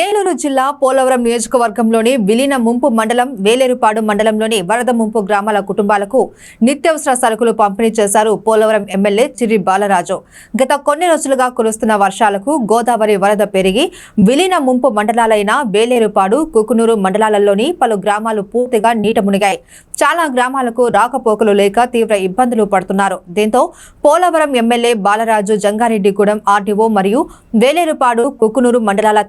ఏలూరు జిల్లా పోలవరం నియోజకవర్గంలోని విలీన ముంపు మండలం వేలేరుపాడు మండలంలోని వరద ముంపు గ్రామాల కుటుంబాలకు నిత్యావసర సరుకులు పంపిణీ చేశారు పోలవరం ఎమ్మెల్యే చిర్రి బాలరాజు. గత కొన్ని రోజులుగా కురుస్తున్న వర్షాలకు గోదావరి వరద పెరిగి విలీన ముంపు మండలాలైన వేలేరుపాడు కుకునూరు మండలాలలోని పలు గ్రామాలు పూర్తిగా నీట మునిగాయి. చాలా గ్రామాలకు రాకపోకలు లేక తీవ్ర ఇబ్బందులు పడుతున్నారు. దీంతో పోలవరం ఎమ్మెల్యే బాలరాజు జంగారెడ్డిగూడెం ఆర్డీఓ మరియు వేలేరుపాడు కుకునూరు మండలాల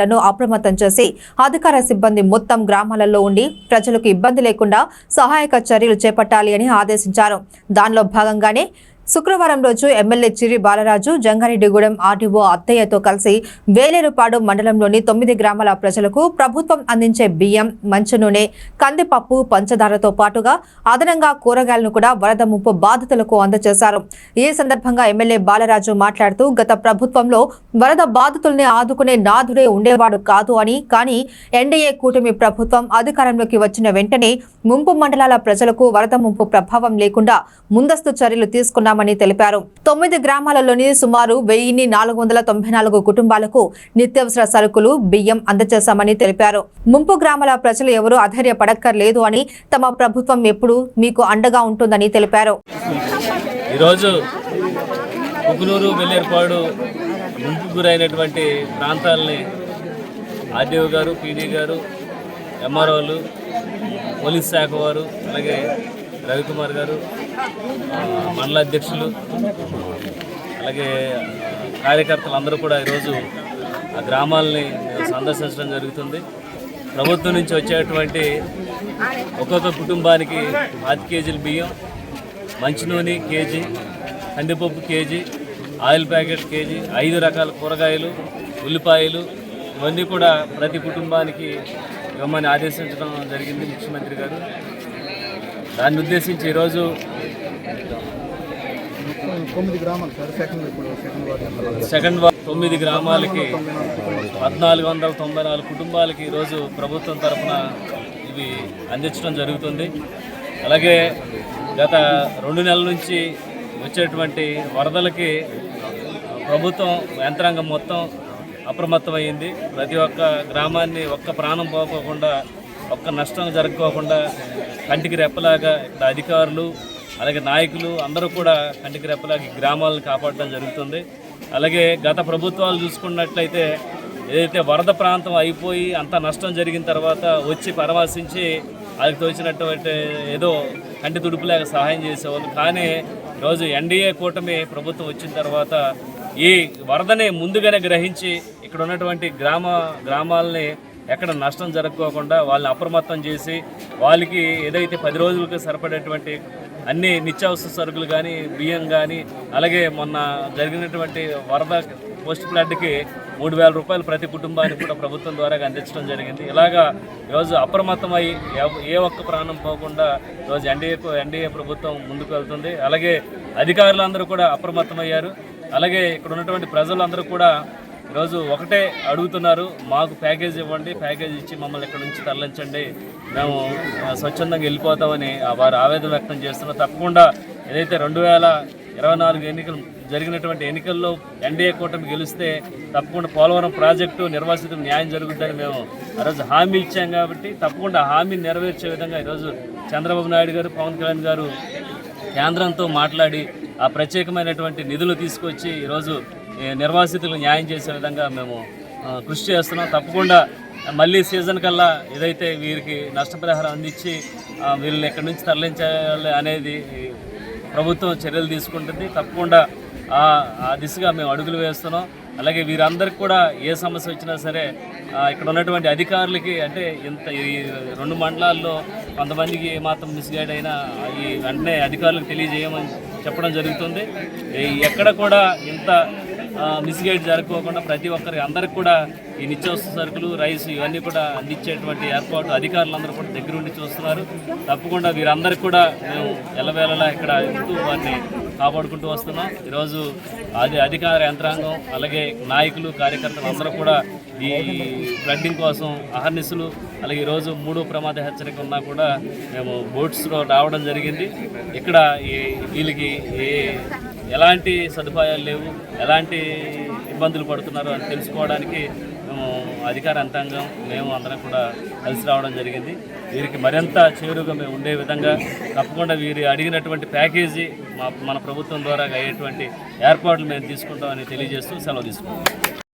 అధికారులను అప్రమత్తం చేసి అధికార సిబ్బంది మొత్తం గ్రామాలలో ఉండి ప్రజలకు ఇబ్బంది లేకుండా సహాయక చర్యలు చేపట్టాలి అని ఆదేశించారు. దానిలో భాగంగానే శుక్రవారం రోజు ఎమ్మెల్యే చిరి బాలరాజు జంగారెడ్డిగూడెం ఆర్డీఓ అత్తయ్యతో కలిసి వేలేరుపాడు మండలంలోని తొమ్మిది గ్రామాల ప్రజలకు ప్రభుత్వం అందించే బియ్యం మంచి నూనె కందిపప్పు పంచదారతో పాటుగా అదనంగా కూరగాయలను కూడా వరద ముప్పు బాధితులకు అందజేశారు. ఈ సందర్భంగా ఎమ్మెల్యే బాలరాజు మాట్లాడుతూ గత ప్రభుత్వంలో వరద బాధితుల్ని ఆదుకునే నాథుడే ఉండేవాడు కాదు అని కానీ ఎన్డీఏ కూటమి ప్రభుత్వం అధికారంలోకి వచ్చిన వెంటనే ముంపు మండలాల ప్రజలకు వరద ముంపు ప్రభావం లేకుండా ముందస్తు చర్యలు చేస్తున్నామని తెలిపారు. తొమ్మిది గ్రామాలలోని సుమారు వెయ్యిన్ని నాలుగు వందల తొంభై నాలుగు కుటుంబాలకు నిత్యావసర సరుకులు బియ్యం అందజేశామని తెలిపారు. ముంపు గ్రామాల ప్రజలు ఎవరూ అధైర్యపడక్కర్లేదు అని తమ ప్రభుత్వం ఎప్పుడు మీకు అండగా ఉంటుందని తెలిపారు. ఈరోజు కుకునూరు వెల్లేరుపాడు ముంపు గురైనటువంటి ప్రాంతాలని ఆర్డీఓ గారు పీడీ గారు ఎంఆర్ఓలు పోలీస్ శాఖ వారు అలాగే రవికుమార్ గారు మండల అధ్యక్షులు అలాగే కార్యకర్తలు అందరూ కూడా ఈరోజు ఆ గ్రామాలని సందర్శించడం జరుగుతుంది. ప్రభుత్వం నుంచి వచ్చేటువంటి ఒక్కొక్క కుటుంబానికి పాతి కేజీలు బియ్యం మంచి నూనె కేజీ కందిపప్పు కేజీ ఆయిల్ ప్యాకెట్ కేజీ ఐదు రకాల కూరగాయలు ఉల్లిపాయలు ఇవన్నీ కూడా ప్రతి కుటుంబానికి ఇవ్వమని ఆదేశించడం జరిగింది ముఖ్యమంత్రి గారు. దాన్ని ఉద్దేశించి ఈరోజు సెకండ్ వార్డు తొమ్మిది గ్రామాలకి పద్నాలుగు వందల తొంభై నాలుగు కుటుంబాలకి ఈరోజు ప్రభుత్వం తరఫున ఇవి అందించడం జరుగుతుంది. అలాగే గత రెండు నెలల నుంచి వచ్చేటువంటి వరదలకి ప్రభుత్వం యంత్రాంగం మొత్తం అప్రమత్తమైంది ప్రతి ఒక్క గ్రామాన్ని ఒక్క ప్రాణం పోకోకుండా ఒక్క నష్టం జరగకోకుండా కంటికి రెప్పలాగా ఇక్కడ అధికారులు అలాగే నాయకులు అందరూ కూడా కంటికి రెప్పలాగి గ్రామాలను కాపాడడం జరుగుతుంది. అలాగే గత ప్రభుత్వాలు చూసుకున్నట్లయితే ఏదైతే వరద ప్రాంతం అయిపోయి అంత నష్టం జరిగిన తర్వాత వచ్చి పరామర్శించి వాళ్ళకి తోచినటువంటి ఏదో కంటి తుడుపులేక సహాయం చేసేవాళ్ళు. కానీ ఈరోజు ఎన్డీఏ కూటమి ప్రభుత్వం వచ్చిన తర్వాత ఈ వరదని ముందుగానే గ్రహించి ఇక్కడ ఉన్నటువంటి గ్రామ గ్రామాలని ఎక్కడ నష్టం జరగకోకుండా వాళ్ళని అప్రమత్తం చేసి వాళ్ళకి ఏదైతే పది రోజులకు సరిపడేటువంటి అన్ని నిత్యావసర సరుకులు కానీ బియ్యం కానీ అలాగే మొన్న జరిగినటువంటి వరద పోస్ట్ ఫ్లడ్కి మూడు వేల రూపాయలు ప్రతి కుటుంబానికి కూడా ప్రభుత్వం ద్వారా అందించడం జరిగింది. ఇలాగా ఈరోజు అప్రమత్తమై ఏ ఒక్క ప్రాణం పోకుండా ఈరోజు ఎన్డీఏ ఎన్డీఏ ప్రభుత్వం ముందుకు వెళ్తుంది. అలాగే అధికారులందరూ కూడా అప్రమత్తమయ్యారు. అలాగే ఇక్కడ ఉన్నటువంటి ప్రజలందరూ కూడా ఈరోజు ఒకటే అడుగుతున్నారు మాకు ప్యాకేజ్ ఇవ్వండి ప్యాకేజ్ ఇచ్చి మమ్మల్ని ఇక్కడ నుంచి తరలించండి. మేము స్వచ్ఛందంగా వెళ్ళిపోతామని ఆ, వారు ఆవేదన వ్యక్తం చేస్తున్నారు. తప్పకుండా ఏదైతే రెండు వేల ఇరవై నాలుగు ఎన్నికలు జరిగినటువంటి ఎన్నికల్లో ఎన్డీఏ కూటమి గెలిస్తే తప్పకుండా పోలవరం ప్రాజెక్టు నిర్వాసితులకు న్యాయం జరుగుతుందని మేము ఆ రోజు హామీ ఇచ్చాం కాబట్టి తప్పకుండా హామీ హామీని నెరవేర్చే విధంగా ఈరోజు చంద్రబాబు నాయుడు గారు పవన్ కళ్యాణ్ గారు కేంద్రంతో మాట్లాడి ఆ ప్రత్యేకమైనటువంటి నిధులు తీసుకొచ్చి ఈరోజు నిర్వాసితులు నిర్వాసితులకు న్యాయం చేసే విధంగా మేము కృషి చేస్తున్నాం. తప్పకుండా మళ్ళీ సీజన్ కల్లా ఏదైతే వీరికి నష్టపరిహారం అందించి వీళ్ళని ఎక్కడి నుంచి తరలించాలి అనేది ప్రభుత్వం చర్యలు తీసుకుంటుంది. తప్పకుండా ఆ ఆ దిశగా మేము అడుగులు వేస్తున్నాం. అలాగే వీరందరికి కూడా ఏ సమస్య వచ్చినా సరే ఇక్కడ ఉన్నటువంటి అధికారులకి అంటే ఇంత ఈ రెండు మండలాల్లో కొంతమందికి మాత్రం మిస్గైడ్ అయినా ఈ వెంటనే అధికారులకు తెలియజేయమని చెప్పడం జరుగుతుంది. ఎక్కడ కూడా ఇంత మిస్గైడ్ జరగకోకుండా ప్రతి ఒక్కరికి అందరికి కూడా ఈ నిత్యావసర సరుకులు రైస్ ఇవన్నీ కూడా అందించేటువంటి ఏర్పాటు అధికారులందరూ కూడా దగ్గరుండి చూస్తున్నారు. తప్పకుండా వీరందరికీ కూడా మేము ఎల్లవేళలా ఇక్కడ ఇస్తూ వారిని కాపాడుకుంటూ వస్తున్నాం. ఈరోజు అది అధికార యంత్రాంగం అలాగే నాయకులు కార్యకర్తలు అందరూ కూడా ఈ ఫ్లడ్డింగ్ కోసం అహర్నిశలు అలాగే ఈరోజు మూడో ప్రమాద హెచ్చరిక ఉన్నా కూడా మేము బోట్స్లో రావడం జరిగింది. ఇక్కడ ఈ- వీళ్ళకి ఏ ఎలాంటి సదుపాయాలు లేవు ఎలాంటి ఇబ్బందులు పడుతున్నారో అని తెలుసుకోవడానికి మేము అధికార యంత్రాంగం మేము అందరం కూడా కలిసి రావడం జరిగింది. వీరికి మరింత చేరుగా మేము ఉండే విధంగా తప్పకుండా వీరు అడిగినటువంటి ప్యాకేజీ మా మన ప్రభుత్వం ద్వారా అయ్యేటువంటి ఏర్పాట్లు మేము తీసుకుంటామని తెలియజేస్తూ సెలవు తీసుకుంటాం